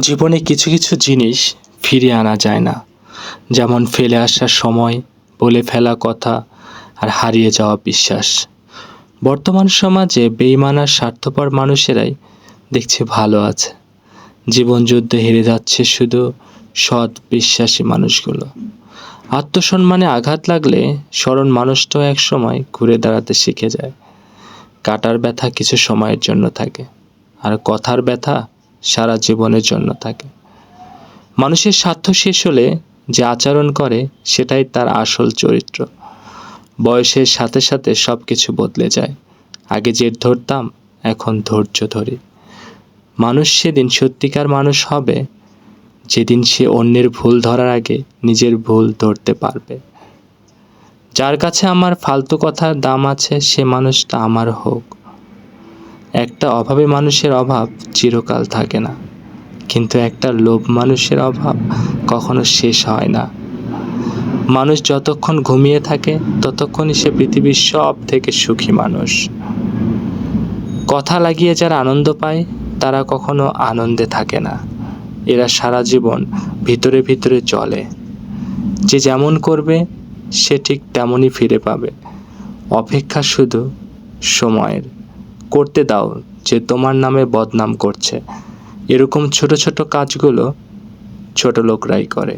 জীবনে কিছু কিছু জিনিস ফিরিয়ে আনা যায় না। যেমন ফেলে আসার সময়, বলে ফেলা কথা আর হারিয়ে যাওয়া বিশ্বাস। বর্তমান সমাজে বেইমান আর স্বার্থপর মানুষেরাই দেখছি ভালো আছে। জীবন যুদ্ধে হেরে যাচ্ছে শুধু সৎ বিশ্বাসী মানুষগুলো। আত্মসম্মানে আঘাত লাগলে স্মরণ মানুষটাও এক সময় ঘুরে দাঁড়াতে শিখে যায়। কাটার ব্যথা কিছু সময়ের জন্য থাকে। আর কথার ব্যথা সারা জীবনের জন্য থাকে। মানুষের স্বার্থ শেষ হলে যে আচরণ করে, সেটাই তার আসল চরিত্র। বয়সের সাথে সাথে সব কিছু বদলে যায়। আগে জেদ ধরতাম, এখন ধৈর্য ধরি। মানুষ সেদিন সত্যিকার মানুষ হবে, যেদিন সে অন্যের ভুল ধরার আগে নিজের ভুল ধরতে পারবে। যার কাছে আমার ফালতু কথার দাম আছে, সে মানুষটা আমার হোক। একটা অভাবী মানুষের অভাব চিরকাল থাকে না। কিন্তু একটা লোভ মানুষের অভাব কখনো শেষ হয় না। মানুষ যতক্ষণ ঘুমিয়ে থাকে, ততক্ষণই সে পৃথিবীর সব থেকে সুখী মানুষ। কথা লাগিয়ে যারা আনন্দ পায়, তারা কখনো আনন্দে থাকে না। এরা সারা জীবন ভিতরে ভিতরে চলে। যে যেমন করবে, সে ঠিক তেমনই ফিরে পাবে। অপেক্ষা শুধু সময়ের। করতে দাও যে তোমার নামে বদনাম করছে। এরকম ছোট ছোট কাজগুলো ছোট লোকরাই করে।